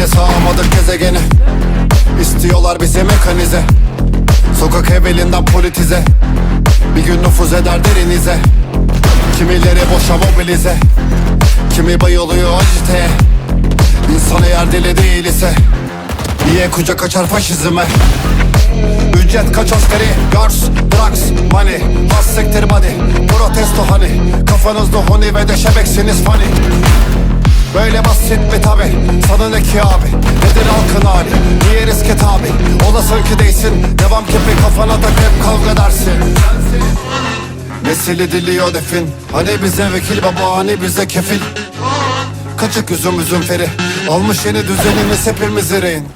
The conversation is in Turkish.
sağamadık gezegeni. İstiyorlar bizi mekanize. Sokak evvelinden politize. Bir gün nüfuz eder derinize. Kimileri boşa mobilize. Kimi bayılıyor aciteye İnsan eğer deli değil ise Niye kucak açar faşizme? Ücret kaç askeri? Girls, drugs, money. Has sektir body Protesto hani Kafanızda honi ve de şebeksiniz funny Böyle basit mi tabi? Sana ne ki abi? Nedir halkın hali? Niye riske tabi? Olasın ki değsin. Devam kepi kafana tak hep kavga dersin. Nesili diliyor defin. Hani bize vekil baba hani bize kefil. Kaçık üzüm üzüm feri. Almış yeni düzenimiz hepimiz rehin